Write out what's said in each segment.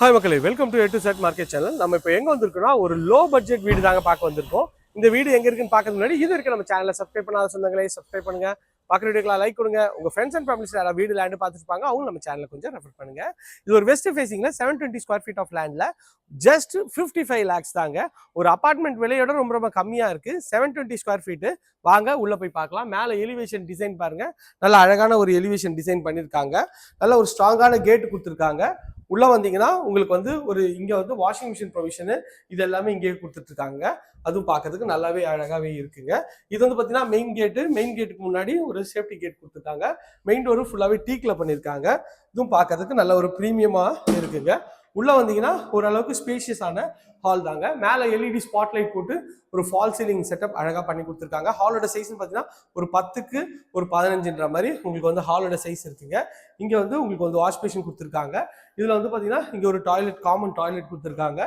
Hi மக்களே. Welcome to எட்டு set market channel நம்ம இப்போ எங்கே வந்திருக்கோம்னா ஒரு லோ பட்ஜெட் வீடு தாங்க பார்க்க வந்திருக்கோம். இந்த வீடு எங்கே இருக்குன்னு பார்க்கறது முன்னாடி இது இருக்குது நம்ம சேனலை சப்ஸ்கிரைப் பண்ணாத சொந்தங்களே சப்ஸ்கிரைப் பண்ணுங்க. பார்க்குற வீடியோக்கெலாம் லைக் கொடுங்க. உங்க ஃப்ரெண்ட்ஸ் அண்ட் ஃபேமிலிஸ் யாராவது வீடு லேண்டு பார்த்துருப்பாங்க அவங்க நம்ம சேனலை கொஞ்சம் ரெஃபர் பண்ணுங்க. இது ஒரு west ஃபேசிங்ல seven twenty square feet of லேண்டில் ஜஸ்ட் ஃபிஃப்டி ஃபைவ் லேக்ஸ் தாங்க. ஒரு அபார்ட்மெண்ட் விலையோட ரொம்ப ரொம்ப கம்மியாக இருக்குது செவன் டுவெண்ட்டி ஸ்கொயர் ஃபீட்டு வாங்க உள்ளே போய் பார்க்கலாம். மேலே எலிவேஷன் டிசைன் பாருங்கள் நல்ல அழகான ஒரு எலிவேஷன் டிசைன் பண்ணியிருக்காங்க. நல்ல ஒரு ஸ்ட்ராங்கான கேட் கொடுத்துருக்காங்க. உள்ளே வந்தீங்கன்னா உங்களுக்கு வந்து ஒரு இங்கே வந்து வாஷிங் மிஷின் ப்ரொவிஷனு இது எல்லாமே இங்கேயே கொடுத்துட்ருக்காங்க. அதுவும் பார்க்கறதுக்கு நல்லாவே அழகாகவே இருக்குங்க. இது வந்து பார்த்தீங்கன்னா மெயின் கேட்டு மெயின் கேட்டுக்கு முன்னாடி ஒரு சேஃப்டி கேட் கொடுத்துருக்காங்க மெயின் டோரும் ஃபுல்லாகவே டீக்கில் பண்ணியிருக்காங்க இதுவும் பார்க்கறதுக்கு நல்ல ஒரு ப்ரீமியமாக இருக்குங்க. உள்ளே வந்தீங்கன்னா ஓரளவுக்கு ஸ்பேஷியஸான ஹால் தாங்க. மேலே எல்இடி ஸ்பாட்லைட் போட்டு ஒரு ஃபால் சீலிங் செட்டப் அழகாக பண்ணி கொடுத்துருக்காங்க. ஹாலோட சைஸ்னு பார்த்தீங்கன்னா ஒரு பத்துக்கு ஒரு பதினஞ்சுன்ற மாதிரி உங்களுக்கு வந்து ஹாலோட சைஸ் இருக்குங்க. இங்கே வந்து உங்களுக்கு வந்து வாஷ் பேஷன் கொடுத்துருக்காங்க. இதில் வந்து பார்த்தீங்கன்னா இங்கே ஒரு டாய்லெட் காமன் டாய்லெட் கொடுத்துருக்காங்க.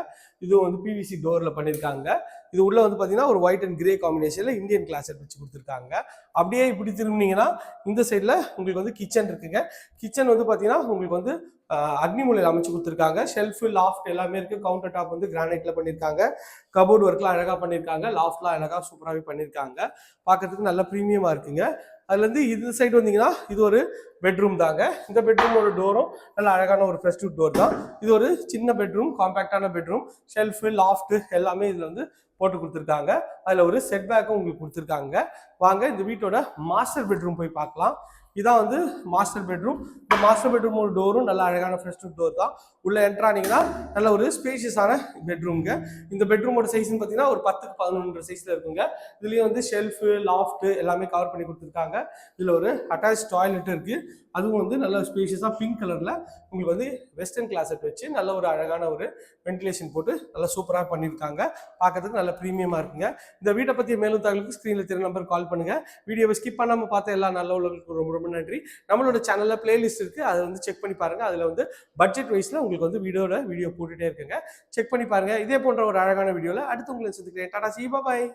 இது வந்து பிவிசி டோரில் பண்ணியிருக்காங்க இது உள்ளே வந்து பார்த்தீங்கன்னா ஒரு ஒயிட் அண்ட் கிரே காம்பினேஷனில் இந்தியன் கிளாஸட் வச்சு கொடுத்துருக்காங்க. அப்படியே இப்படி திரும்பினீங்கன்னா இந்த சைடில் உங்களுக்கு வந்து கிச்சன் இருக்குங்க. கிச்சன் வந்து பார்த்தீங்கன்னா உங்களுக்கு வந்து அக்னி மூலையில் அமைச்சு கொடுத்துருக்காங்க. ஷெல்ஃபு லாஃப்ட் எல்லாமே இருக்குது கவுண்டர் டாப் வந்து கிரானைட் கிரானைட்ல பண்ணியிருக்காங்க கபோர்ட் ஒர்க்லாம் அழகாக பண்ணியிருக்காங்க லாஃப்ட்லாம் அழகாக சூப்பராகவே பண்ணியிருக்காங்க பார்க்கறதுக்கு நல்ல ப்ரீமியமாக இருக்குங்க. அதுலேருந்து இந்த சைடு வந்தீங்கன்னா இது ஒரு பெட்ரூம் தாங்க. இந்த பெட்ரூமோட டோரும் நல்ல அழகான ஒரு ஃப்ரெஷ் டோர் தான். இது ஒரு சின்ன பெட்ரூம் காம்பேக்டான பெட்ரூம் ஷெல்ஃபு லாஃப்ட் எல்லாமே இதில் வந்து போட்டு கொடுத்துருக்காங்க. அதில் ஒரு செட் பேக்கும் உங்களுக்கு கொடுத்துருக்காங்க. வாங்க இந்த வீட்டோட மாஸ்டர் பெட்ரூம் போய் பார்க்கலாம். இதான் வந்து மாஸ்டர் பெட்ரூம் இந்த மாஸ்டர் பெட்ரூமோட டோரும் நல்ல அழகான ஃப்ரெஷ் டோர் தான். உள்ள என்ட்ரானீங்கன்னா நல்ல ஒரு ஸ்பேஷியஸான பெட்ரூம்ங்க இந்த பெட்ரூமோட சைஸ்னு பார்த்தீங்கன்னா ஒரு பத்துக்கு பதினொன்று சைஸில் இருக்குங்க. இதுலேயும் வந்து ஷெல்ஃபு லாஃப்ட் எல்லாமே கவர் பண்ணி கொடுத்துருக்காங்க. இதில் ஒரு அட்டாச் டாய்லெட் இருக்கு. அதுவும் வந்து நல்ல ஸ்பேஷியஸாக பிங்க் கலரில் உங்களுக்கு வந்து வெஸ்டர்ன் கிளாஸட் வச்சு நல்ல ஒரு அழகான ஒரு வென்டிலேஷன் போட்டு நல்லா சூப்பராக பண்ணியிருக்காங்க. பார்க்கறதுக்கு நல்ல ப்ரீமியமாக இருக்குங்க. இந்த வீட்டை பற்றி மேலும் தகவலுக்கு ஸ்க்ரீனில் தெரிய நம்பர் கால் பண்ணுங்கள் வீடியோவை ஸ்கிப் பண்ணாமல் பார்த்த எல்லா நல்ல உள்ளவர்களுக்கும் ரொம்ப ரொம்ப நன்றி. நம்மளோட சேனலில் பிளேலிஸ்ட் இருக்குது அதை வந்து செக் பண்ணி பாருங்கள் அதில் வந்து பட்ஜெட் வைஸில் உங்களுக்கு வந்து வீடியோட வீடியோ போட்டுகிட்டே இருக்குங்க. செக் பண்ணி பாருங்கள் இதே போன்ற ஒரு அழகான வீடியோவில் அடுத்து உங்களை சந்திக்கிறேன். டாடா சி பாய்